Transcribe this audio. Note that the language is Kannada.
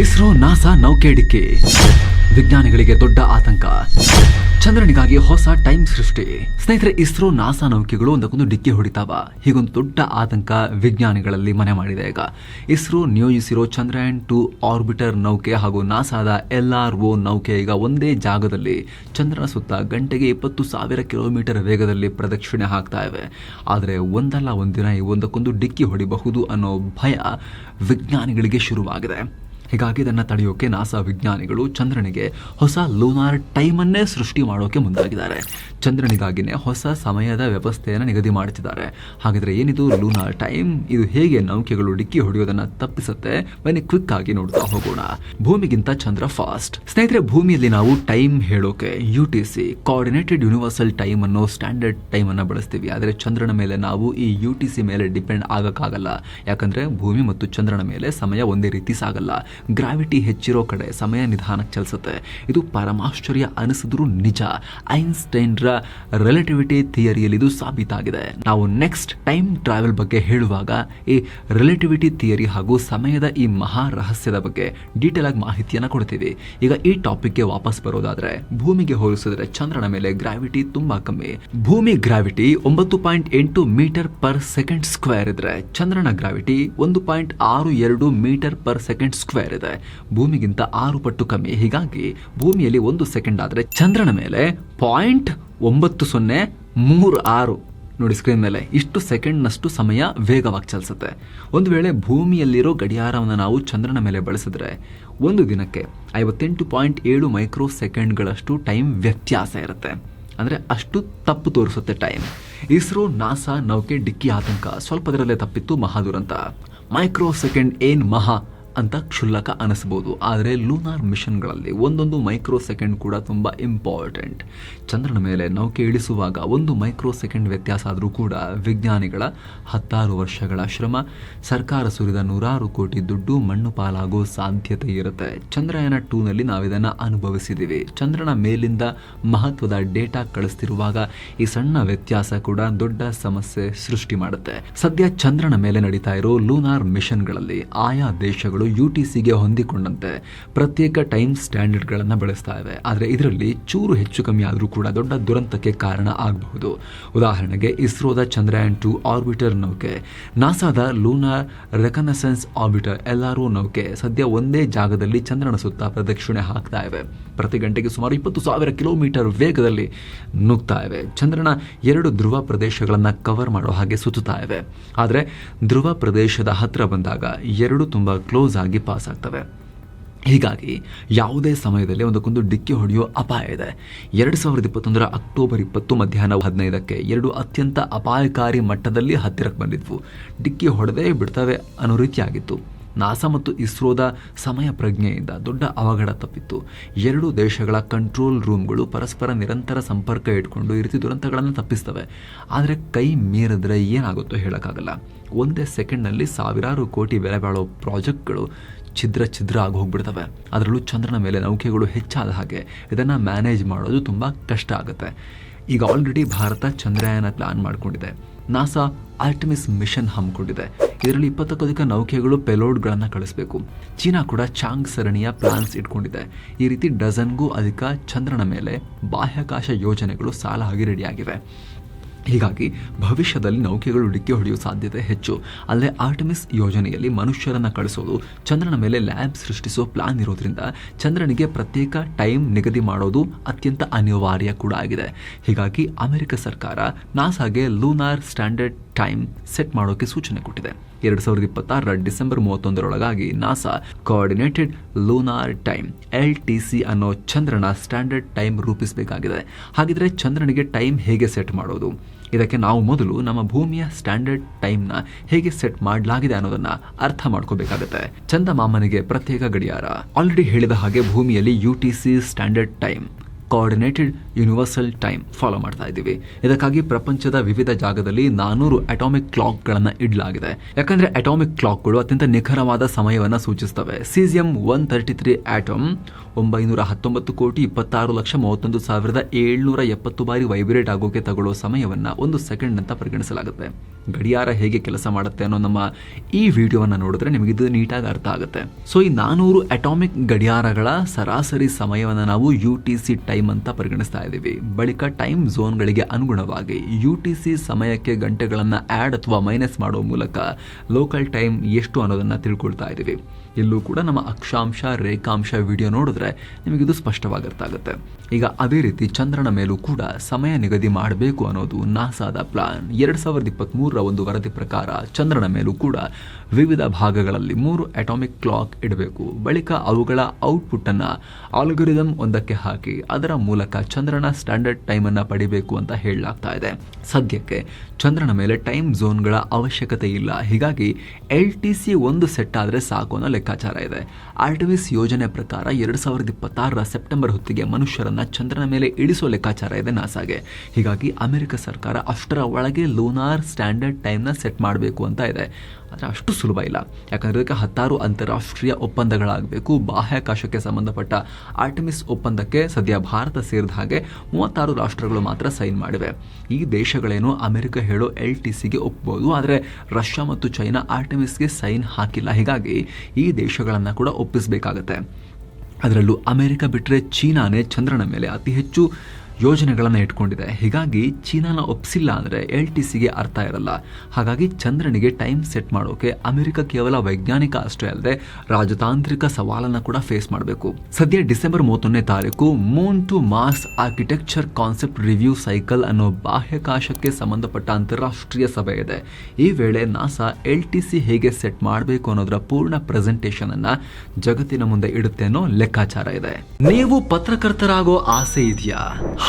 ಇಸ್ರೋ, ನಾಸಾ ನೌಕೆ ಡಿಕ್ಕಿ ವಿಜ್ಞಾನಿಗಳಿಗೆ ದೊಡ್ಡ ಆತಂಕ. ಚಂದ್ರನಿಗಾಗಿ ಹೊಸ ಟೈಮ್ ಸೃಷ್ಟಿ. ಸ್ನೇಹಿತರೆ, ಇಸ್ರೋ, ನಾಸಾ ನೌಕೆಗಳು ಒಂದಕ್ಕೊಂದು ಡಿಕ್ಕಿ ಹೊಡಿತಾವ. ಹೀಗೊಂದು ದೊಡ್ಡ ಆತಂಕ ವಿಜ್ಞಾನಿಗಳಲ್ಲಿ ಮನೆ ಮಾಡಿದೆ ಈಗ. ಇಸ್ರೋ ನಿಯೋಜಿಸಿರೋ ಚಂದ್ರಯಾನ್ ಟು ಆರ್ಬಿಟರ್ ನೌಕೆ ಹಾಗೂ ನಾಸಾದ ಎಲ್ ಆರ್ ಒ ನೌಕೆ ಈಗ ಒಂದೇ ಜಾಗದಲ್ಲಿ ಚಂದ್ರನ ಸುತ್ತ ಗಂಟೆಗೆ ಇಪ್ಪತ್ತು ಸಾವಿರ ಕಿಲೋಮೀಟರ್ ವೇಗದಲ್ಲಿ ಪ್ರದಕ್ಷಿಣೆ ಹಾಕ್ತಾ ಇವೆ. ಆದರೆ ಒಂದಲ್ಲ ಒಂದಿನ ಈ ಒಂದಕ್ಕೊಂದು ಡಿಕ್ಕಿ ಹೊಡಿಬಹುದು ಅನ್ನೋ ಭಯ ವಿಜ್ಞಾನಿಗಳಿಗೆ ಶುರುವಾಗಿದೆ. ಹೀಗಾಗಿ ಇದನ್ನು ತಡೆಯೋಕೆ ನಾಸಾ ವಿಜ್ಞಾನಿಗಳು ಚಂದ್ರನಿಗೆ ಹೊಸ ಲೂನಾರ್ ಟೈಮನ್ನೇ ಸೃಷ್ಟಿ ಮಾಡೋಕೆ ಮುಂದಾಗಿದ್ದಾರೆ. ಚಂದ್ರನಿಗಾಗಿನೇ ಹೊಸ ಸಮಯದ ವ್ಯವಸ್ಥೆಯನ್ನು ನಿಗದಿ ಮಾಡುತ್ತಿದ್ದಾರೆ ಹಾಗಾದರೆ ಏನಿದು ಲೂನಾರ್ ಟೈಮ್? ಇದು ಹೇಗೆ ನೌಕೆಗಳು ಡಿಕ್ಕಿ ಹೊಡೆಯೋದನ್ನು ತಪ್ಪಿಸುತ್ತೆ? ಬನ್ನಿ ಕ್ವಿಕ್ ಆಗಿ ನೋಡ್ತಾ ಹೋಗೋಣ. ಭೂಮಿಗಿಂತ ಚಂದ್ರ ಫಾಸ್ಟ್. ಸ್ನೇಹಿತರೆ, ಭೂಮಿಯಲ್ಲಿ ನಾವು ಟೈಮ್ ಹೇಳೋಕೆ U T C coordinated universal time ಅನ್ನೋ ಸ್ಟ್ಯಾಂಡರ್ಡ್ ಟೈಮ್ ಅನ್ನು ಬಳಸ್ತೀವಿ. ಆದರೆ ಚಂದ್ರನ ಮೇಲೆ ನಾವು ಈ ಯು ಟಿ ಸಿ ಮೇಲೆ ಡಿಪೆಂಡ್ ಆಗಕ್ಕಾಗಲ್ಲ. ಯಾಕಂದ್ರೆ ಭೂಮಿ ಮತ್ತು ಚಂದ್ರನ ಮೇಲೆ ಸಮಯ ಒಂದೇ ರೀತಿ ಸಾಗಲ್ಲ. ಗ್ರಾವಿಟಿ ಹೆಚ್ಚಿರೋ ಕಡೆ ಸಮಯ ನಿಧಾನಕ್ಕೆ ಚಲಿಸುತ್ತೆ. ಇದು ಪರಮಾಶ್ಚರ್ಯ ಅನಿಸಿದ್ರೂ ನಿಜ. ಐನ್ಸ್ಟೈನ್ರ ರಿಲೇಟಿವಿಟಿ ಥಿಯರಿಯಲ್ಲಿ ಇದು ಸಾಬೀತಾಗಿದೆ. ನಾವು ನೆಕ್ಸ್ಟ್ ಟೈಮ್ ಟ್ರಾವೆಲ್ ಬಗ್ಗೆ ಹೇಳುವಾಗ ಈ ರಿಲೇಟಿವಿಟಿ ಥಿಯರಿ ಹಾಗೂ ಸಮಯದ ಈ ಮಹಾ ರಹಸ್ಯದ ಬಗ್ಗೆ ಡೀಟೇಲ್ ಆಗಿ ಮಾಹಿತಿಯನ್ನು ಕೊಡ್ತೀವಿ. ಈಗ ಈ ಟಾಪಿಕ್ಗೆ ವಾಪಸ್ ಬರೋದಾದ್ರೆ, ಭೂಮಿಗೆ ಹೋಲಿಸಿದ್ರೆ ಚಂದ್ರನ ಮೇಲೆ ಗ್ರಾವಿಟಿ ತುಂಬಾ ಕಮ್ಮಿ. ಭೂಮಿ ಗ್ರಾವಿಟಿ ಒಂಬತ್ತು ಪಾಯಿಂಟ್ ಎಂಟು ಮೀಟರ್ ಪರ್ ಸೆಕೆಂಡ್ ಸ್ಕ್ವೇರ್ ಇದ್ರೆ ಚಂದ್ರನ ಗ್ರಾವಿಟಿ ಒಂದು ಪಾಯಿಂಟ್ ಆರು ಎರಡು ಮೀಟರ್ ಪರ್ ಸೆಕೆಂಡ್ ಸ್ಕ್ವೇರ್. ಇದೆ ಭೂಮಿಗಿಂತ ಆರು ಪಟ್ಟು ಕಮ್ಮಿ. ಹೀಗಾಗಿ ಭೂಮಿಯಲ್ಲಿ ಒಂದು ಸೆಕೆಂಡ್ ಆದ್ರೆ ಚಂದ್ರನ ಮೇಲೆ ಪಾಯಿಂಟ್ ಒಂಬತ್ತು ಸೊನ್ನೆ ಮೂರು ಆರು ನೋಡಿ ಸ್ಕ್ರೀನ್ ಮೇಲೆ. ಇಷ್ಟು ಸೆಕೆಂಡ್ನಷ್ಟು ಸಮಯ ವೇಗವಾಗಿ ಚಲಿಸುತ್ತೆ. ಒಂದು ವೇಳೆ ಭೂಮಿಯಲ್ಲಿರೋ ಗಡಿಯಾರವನ್ನು ನಾವು ಚಂದ್ರನ ಮೇಲೆ ಬಳಸಿದ್ರೆ ಒಂದು ದಿನಕ್ಕೆ ಐವತ್ತೆಂಟು ಪಾಯಿಂಟ್ ಏಳು ಮೈಕ್ರೋ ಸೆಕೆಂಡ್ಗಳಷ್ಟು ಟೈಮ್ ವ್ಯತ್ಯಾಸ ಇರುತ್ತೆ. ಅಂದರೆ ಅಷ್ಟು ತಪ್ಪು ತೋರಿಸುತ್ತೆ ಟೈಮ್. ಇಸ್ರೋ, ನಾಸಾ, ನೌಕೆ, ಡಿಕ್ಕಿ ಆತಂಕ ಸ್ವಲ್ಪದರಲ್ಲೇ ತಪ್ಪಿತ್ತು ಮಹಾದುರಂತ. ಮೈಕ್ರೋ ಸೆಕೆಂಡ್ ಏನ್ ಮಹಾ? ಅಂತ ಕ್ಷುಲ್ಲಕ ಅನಿಸ್ಬೋದು. ಆದರೆ ಲೂನಾರ್ ಮಿಷನ್ಗಳಲ್ಲಿ ಒಂದೊಂದು ಮೈಕ್ರೋ ಸೆಕೆಂಡ್ ಕೂಡ ತುಂಬ ಇಂಪಾರ್ಟೆಂಟ್ ಚಂದ್ರನ ಮೇಲೆ ನೌಕೆ ಇಳಿಸುವಾಗ ಒಂದು ಮೈಕ್ರೋ ಸೆಕೆಂಡ್ ವ್ಯತ್ಯಾಸ ಆದರೂ ಕೂಡ ವಿಜ್ಞಾನಿಗಳ ಹತ್ತಾರು ವರ್ಷಗಳ ಶ್ರಮ. ಸರ್ಕಾರ ಸುರಿದ ನೂರಾರು ಕೋಟಿ ದುಡ್ಡು ಮಣ್ಣು ಪಾಲಾಗೋ ಸಾಧ್ಯತೆ ಇರುತ್ತೆ. ಚಂದ್ರಯಾನ ಟೂನಲ್ಲಿ ನಾವಿದನ್ನು ಅನುಭವಿಸಿದ್ದೀವಿ ಚಂದ್ರನ ಮೇಲಿಂದ ಮಹತ್ವದ ಡೇಟಾ ಕಳಿಸ್ತಿರುವಾಗ ಈ ಸಣ್ಣ ವ್ಯತ್ಯಾಸ ಕೂಡ ದೊಡ್ಡ ಸಮಸ್ಯೆ ಸೃಷ್ಟಿ ಮಾಡುತ್ತೆ. ಸದ್ಯ ಚಂದ್ರನ ಮೇಲೆ ನಡೀತಾ ಇರೋ ಲೂನಾರ್ ಮಿಷನ್ಗಳಲ್ಲಿ ಆಯಾ ದೇಶಗಳು ಯು ಟಿ ಸಿಗೆ ಹೊಂದಿಕೊಂಡಂತೆ ಪ್ರತ್ಯೇಕ ಟೈಮ್ ಸ್ಟ್ಯಾಂಡರ್ಡ್ಗಳನ್ನು ಬಳಸ್ತಾ ಇವೆ. ಆದರೆ ಇದರಲ್ಲಿ ಚೂರು ಹೆಚ್ಚು ಕಮ್ಮಿ ಆದರೂ ಕೂಡ ದೊಡ್ಡ ದುರಂತಕ್ಕೆ ಕಾರಣ ಆಗಬಹುದು. ಉದಾಹರಣೆಗೆ ಇಸ್ರೋದ ಚಂದ್ರಯಾನ್ ಟು ಆರ್ಬಿಟರ್ ನೌಕೆ. ನಾಸಾದ lunar reconnaissance orbiter L R ನೌಕೆ ಸದ್ಯ ಒಂದೇ ಜಾಗದಲ್ಲಿ ಚಂದ್ರನ ಸುತ್ತ ಪ್ರದಕ್ಷಿಣೆ ಹಾಕ್ತಾ ಇವೆ. ಪ್ರತಿ ಗಂಟೆಗೆ ಸುಮಾರು ಇಪ್ಪತ್ತು ಸಾವಿರ ಕಿಲೋಮೀಟರ್ ವೇಗದಲ್ಲಿ ನುಗ್ತಾ ಇವೆ. ಚಂದ್ರನ ಎರಡು ಧ್ರುವ ಪ್ರದೇಶಗಳನ್ನು ಕವರ್ ಮಾಡೋ ಹಾಗೆ ಸುತ್ತುತ್ತಾ ಇವೆ. ಆದರೆ ಧ್ರುವ ಪ್ರದೇಶದ ಹತ್ತಿರ ಬಂದಾಗ ಎರಡು ತುಂಬ ಕ್ಲೋಸ್ ಆಗಿ ಪಾಸ್ ಆಗ್ತವೆ. ಹೀಗಾಗಿ ಯಾವುದೇ ಸಮಯದಲ್ಲಿ ಒಂದಕ್ಕೊಂದು ಡಿಕ್ಕಿ ಹೊಡೆಯೋ ಅಪಾಯ ಇದೆ. ಎರಡು ಸಾವಿರದ ಇಪ್ಪತ್ತೊಂದರ ಅಕ್ಟೋಬರ್ ಇಪ್ಪತ್ತು ಮಧ್ಯಾಹ್ನ ಹದಿನೈದಕ್ಕೆ ಎರಡು ಅತ್ಯಂತ ಅಪಾಯಕಾರಿ ಮಟ್ಟದಲ್ಲಿ ಹತ್ತಿರಕ್ಕೆ ಬಂದಿದ್ವು. ಡಿಕ್ಕಿ ಹೊಡೆದೇ ಬಿಡ್ತವೆ ಅನ್ನೋ ರೀತಿಯಾಗಿತ್ತು. ನಾಸಾ ಮತ್ತು ಇಸ್ರೋದ ಸಮಯ ಪ್ರಜ್ಞೆಯಿಂದ ದೊಡ್ಡ ಅವಘಡ ತಪ್ಪಿತ್ತು. ಎರಡು ದೇಶಗಳ ಕಂಟ್ರೋಲ್ ರೂಮ್ಗಳು ಪರಸ್ಪರ ನಿರಂತರ ಸಂಪರ್ಕ ಇಟ್ಕೊಂಡು ಈ ರೀತಿ ದುರಂತಗಳನ್ನು ತಪ್ಪಿಸ್ತವೆ. ಆದರೆ ಕೈ ಮೀರಿದ್ರೆ ಏನಾಗುತ್ತೋ ಹೇಳೋಕ್ಕಾಗಲ್ಲ. ಒಂದೇ ಸೆಕೆಂಡ್ನಲ್ಲಿ ಸಾವಿರಾರು ಕೋಟಿ ಬೆಲೆ ಬಾಳೋ ಪ್ರಾಜೆಕ್ಟ್ಗಳು ಛಿದ್ರ ಛಿದ್ರ ಆಗಿ ಅದರಲ್ಲೂ ಚಂದ್ರನ ಮೇಲೆ ನೌಕೆಗಳು ಹೆಚ್ಚಾದ ಹಾಗೆ ಇದನ್ನು ಮ್ಯಾನೇಜ್ ಮಾಡೋದು ತುಂಬ ಕಷ್ಟ ಆಗುತ್ತೆ. ಈಗ ಆಲ್ರೆಡಿ ಭಾರತ ಚಂದ್ರಯಾನ ಪ್ಲಾನ್ ಮಾಡಿಕೊಂಡಿದೆ. ನಾಸಾ ಆಲ್ಟಿಮಿಸ್ ಮಿಷನ್ ಹಮ್ಮಿಕೊಂಡಿದೆ. ಇದರಲ್ಲಿ ಇಪ್ಪತ್ತಕ್ಕೂ ಅಧಿಕ ನೌಕೆಗಳು ಪೆಲೋಡ್ಗಳನ್ನು ಕಳಿಸಬೇಕು. ಚೀನಾ ಕೂಡ ಚಾಂಗ್ ಸರಣಿಯ ಪ್ಲಾನ್ಸ್ ಇಟ್ಕೊಂಡಿದೆ. ಈ ರೀತಿ ಡಜನ್ಗೂ ಅಧಿಕ ಚಂದ್ರನ ಮೇಲೆ ಬಾಹ್ಯಾಕಾಶ ಯೋಜನೆಗಳು ಸಾಲಾಗಿ ರೆಡಿಯಾಗಿವೆ. ಹೀಗಾಗಿ ಭವಿಷ್ಯದಲ್ಲಿ ನೌಕೆಗಳು ಡಿಕ್ಕಿ ಹೊಡೆಯುವ ಸಾಧ್ಯತೆ ಹೆಚ್ಚು. ಅಲ್ಲದೆ ಆರ್ಟಮಿಸ್ ಯೋಜನೆಯಲ್ಲಿ ಮನುಷ್ಯರನ್ನು ಕಳಿಸೋದು, ಚಂದ್ರನ ಮೇಲೆ ಲ್ಯಾಬ್ ಸೃಷ್ಟಿಸುವ ಪ್ಲಾನ್ ಇರೋದ್ರಿಂದ ಚಂದ್ರನಿಗೆ ಪ್ರತ್ಯೇಕ ಟೈಮ್ ನಿಗದಿ ಮಾಡೋದು ಅತ್ಯಂತ ಅನಿವಾರ್ಯ ಕೂಡ ಆಗಿದೆ. ಹೀಗಾಗಿ ಅಮೆರಿಕ ಸರ್ಕಾರ ನಾಸಾಗೆ ಲೂನಾರ್ ಸ್ಟ್ಯಾಂಡರ್ಡ್ ಟೈಮ್ ಸೆಟ್ ಮಾಡೋಕೆ ಸೂಚನೆ ಕೊಟ್ಟಿದೆ. ಎರಡು ಸಾವಿರದ ಇಪ್ಪತ್ತಾರರ December ಮೂವತ್ತೊಂದರೊಳಗಾಗಿ NASA coordinated lunar time, L T C ಅನ್ನೋ ಚಂದ್ರನ ಸ್ಟ್ಯಾಂಡರ್ಡ್ ಟೈಮ್ ರೂಪಿಸಬೇಕಾಗಿದೆ. ಹಾಗಿದ್ರೆ ಚಂದ್ರನಿಗೆ ಟೈಮ್ ಹೇಗೆ ಸೆಟ್ ಮಾಡೋದು? ಇದಕ್ಕೆ ನಾವು ಮೊದಲು ನಮ್ಮ ಭೂಮಿಯ ಸ್ಟ್ಯಾಂಡರ್ಡ್ ಟೈಮ್ನ ಹೇಗೆ ಸೆಟ್ ಮಾಡಲಾಗಿದೆ ಅನ್ನೋದನ್ನ ಅರ್ಥ ಮಾಡ್ಕೋಬೇಕಾಗತ್ತೆ. ಚಂದಮಾಮನಿಗೆ ಪ್ರತ್ಯೇಕ ಗಡಿಯಾರ. ಆಲ್ರೆಡಿ ಹೇಳಿದ ಹಾಗೆ ಭೂಮಿಯಲ್ಲಿ U T C standard time. Coordinated universal time follow ಮಾಡ್ತಾ ಇದ್ದೀವಿ. ಇದಕ್ಕಾಗಿ ಪ್ರಪಂಚದ ವಿವಿಧ ಜಾಗದಲ್ಲಿ ನಾನೂರು ಅಟಾಮಿಕ್ ಕ್ಲಾಕ್ಗಳನ್ನು ಇಡಲಾಗಿದೆ. ಯಾಕಂದರೆ ಅಟಾಮಿಕ್ ಕ್ಲಾಕ್ಗಳು ಅತ್ಯಂತ ನಿಖರವಾದ ಸಮಯವನ್ನು ಸೂಚಿಸ್ತವೆ. Caesium one thirty three atom ಒಂಬೈನೂರ ಹತ್ತೊಂಬತ್ತು ಕೋಟಿ ಇಪ್ಪತ್ತಾರು ಲಕ್ಷ ಮೂವತ್ತೊಂದು ಸಾವಿರದ ಏಳ್ನೂರ ಎಪ್ಪತ್ತು ಬಾರಿ ವೈಬ್ರೇಟ್ ಆಗೋಕೆ ತಗೊಳ್ಳೋ ಸಮಯವನ್ನು ಒಂದು ಸೆಕೆಂಡ್ ಅಂತ ಪರಿಗಣಿಸಲಾಗುತ್ತೆ. ಗಡಿಯಾರ ಹೇಗೆ ಕೆಲಸ ಮಾಡುತ್ತೆ ಅನ್ನೋ ನಮ್ಮ ಈ ವಿಡಿಯೋವನ್ನು ನೋಡಿದ್ರೆ ನಿಮಗೆ ಇದು ನೀಟಾಗಿ ಅರ್ಥ ಆಗುತ್ತೆ. ಸೊ ಈ ನಾನೂರು ಅಟಾಮಿಕ್ ಗಡಿಯಾರಗಳ ಸರಾಸರಿ ಸಮಯವನ್ನು ನಾವು ಯು ಟಿ ಸಿ ಟೈಮ್ ಅಂತ ಪರಿಗಣಿಸ್ತಾ ಇದ್ದೀವಿ. ಬಳಿಕ ಟೈಮ್ ಝೋನ್ಗಳಿಗೆ ಅನುಗುಣವಾಗಿ ಯು ಟಿ ಸಿ ಸಮಯಕ್ಕೆ ಗಂಟೆಗಳನ್ನು ಆ್ಯಡ್ ಅಥವಾ ಮೈನಸ್ ಮಾಡೋ ಮೂಲಕ ಲೋಕಲ್ ಟೈಮ್ ಎಷ್ಟು ಅನ್ನೋದನ್ನು ತಿಳ್ಕೊಳ್ತಾ ಇದ್ದೀವಿ. ಇಲ್ಲೂ ಕೂಡ ನಮ್ಮ ಅಕ್ಷಾಂಶ, ರೇಖಾಂಶ ವಿಡಿಯೋ ನೋಡಿದ್ರೆ ನಿಮಗಿದು ಸ್ಪಷ್ಟವಾಗಿ ಅರ್ಥ ಆಗುತ್ತೆ. ಈಗ ಅದೇ ರೀತಿ ಚಂದ್ರನ ಮೇಲೂ ಕೂಡ ಸಮಯ ನಿಗದಿ ಮಾಡಬೇಕು ಅನ್ನೋದು ನಾಸಾದ ಪ್ಲಾನ್. ಎರಡು ಸಾವಿರದ ಇಪ್ಪತ್ತ್ಮೂರರ ಒಂದು ವರದಿ ಪ್ರಕಾರ ಚಂದ್ರನ ಮೇಲೂ ಕೂಡ ವಿವಿಧ ಭಾಗಗಳಲ್ಲಿ ಮೂರು ಅಟಾಮಿಕ್ ಕ್ಲಾಕ್ ಇಡಬೇಕು. ಬಳಿಕ ಅವುಗಳ ಔಟ್ಪುಟ್ಟನ್ನು ಆಲ್ಗೊರಿದಮ್ ಒಂದಕ್ಕೆ ಹಾಕಿ ಅದರ ಮೂಲಕ ಚಂದ್ರನ ಸ್ಟ್ಯಾಂಡರ್ಡ್ ಟೈಮನ್ನು ಪಡಿಬೇಕು ಅಂತ ಹೇಳಲಾಗ್ತಾ ಇದೆ. ಸದ್ಯಕ್ಕೆ ಚಂದ್ರನ ಮೇಲೆ ಟೈಮ್ ಝೋನ್ಗಳ ಅವಶ್ಯಕತೆ ಇಲ್ಲ. ಹೀಗಾಗಿ ಎಲ್ ಟಿ ಸಿ ಒಂದು ಸೆಟ್ ಆದರೆ ಸಾಕು ಅನ್ನೋ ಲೆಕ್ಕಾಚಾರ ಇದೆ. ಆರ್ಟಿವಿಸ್ ಯೋಜನೆ ಪ್ರಕಾರ ಎರಡು ಸಾವಿರದ ಇಪ್ಪತ್ತಾರರ ಸೆಪ್ಟೆಂಬರ್ ಹೊತ್ತಿಗೆ ಮನುಷ್ಯರನ್ನ ಚಂದ್ರನ ಮೇಲೆ ಇಳಿಸೋ ಲೆಕ್ಕಾಚಾರ ಇದೆ ನಾಸಾಗೆ. ಹೀಗಾಗಿ ಅಮೆರಿಕ ಸರ್ಕಾರ ಅಷ್ಟರ ಒಳಗೆ ಲೂನಾರ್ ಸ್ಟ್ಯಾಂಡರ್ಡ್ ಟೈಮ್ನ ಸೆಟ್ ಮಾಡಬೇಕು ಅಂತ ಇದೆ. ಆದರೆ ಅಷ್ಟು ಸುಲಭ ಇಲ್ಲ. ಯಾಕಂದರೆ ಇದಕ್ಕೆ ಹತ್ತಾರು ಅಂತಾರಾಷ್ಟ್ರೀಯ ಒಪ್ಪಂದಗಳಾಗಬೇಕು. ಬಾಹ್ಯಾಕಾಶಕ್ಕೆ ಸಂಬಂಧಪಟ್ಟ ಆರ್ಟಿಮಿಸ್ ಒಪ್ಪಂದಕ್ಕೆ ಸದ್ಯ ಭಾರತ ಸೇರಿದ ಹಾಗೆ ಮೂವತ್ತಾರು ರಾಷ್ಟ್ರಗಳು ಮಾತ್ರ ಸೈನ್ ಮಾಡಿವೆ. ಈ ದೇಶಗಳೇನು ಅಮೆರಿಕ ಹೇಳೋ ಎಲ್ ಟಿ ಸಿಗೆ ಒಪ್ಪಬಹುದು ಆದರೆ ರಷ್ಯಾ ಮತ್ತು ಚೈನಾ ಆರ್ಟಿಮಿಸ್ಗೆ ಸೈನ್ ಹಾಕಿಲ್ಲ. ಹೀಗಾಗಿ ಈ ದೇಶಗಳನ್ನು ಕೂಡ ಒಪ್ಪಿಸಬೇಕಾಗತ್ತೆ. ಅದರಲ್ಲೂ ಅಮೆರಿಕ ಬಿಟ್ಟರೆ ಚೀನಾನೇ ಚಂದ್ರನ ಮೇಲೆ ಅತಿ ಹೆಚ್ಚು ಯೋಜನೆಗಳನ್ನು ಇಟ್ಕೊಂಡಿದೆ. ಹೀಗಾಗಿ ಚೀನಾನ ಒಪ್ಸಿಲ್ಲ ಅಂದರೆ ಎಲ್ ಟಿ ಸಿಗೆ ಅರ್ಥ ಇರಲ್ಲ. ಹಾಗಾಗಿ ಚಂದ್ರನಿಗೆ ಟೈಮ್ ಸೆಟ್ ಮಾಡೋಕೆ ಅಮೆರಿಕ ಕೇವಲ ವೈಜ್ಞಾನಿಕ ಅಷ್ಟೇ ಅಲ್ಲದೆ ರಾಜತಾಂತ್ರಿಕ ಸವಾಲನ್ನು ಕೂಡ ಫೇಸ್ ಮಾಡಬೇಕು. ಸದ್ಯ ಡಿಸೆಂಬರ್ ಮೂವತ್ತೊಂದನೇ ತಾರೀಕು moon to Mars architecture concept review cycle ಅನ್ನೋ ಬಾಹ್ಯಾಕಾಶಕ್ಕೆ ಸಂಬಂಧಪಟ್ಟ ಅಂತಾರಾಷ್ಟ್ರೀಯ ಸಭೆ ಇದೆ. ಈ ವೇಳೆ ನಾಸಾ ಎಲ್ ಟಿ ಸಿ ಹೇಗೆ ಸೆಟ್ ಮಾಡಬೇಕು ಅನ್ನೋದರ ಪೂರ್ಣ ಪ್ರೆಸೆಂಟೇಷನ್ ಅನ್ನ ಜಗತ್ತಿನ ಮುಂದೆ ಇಡುತ್ತೆ ಅನ್ನೋ ಲೆಕ್ಕಾಚಾರ ಇದೆ. ನೀವು ಪತ್ರಕರ್ತರಾಗೋ ಆಸೆ ಇದೆಯಾ?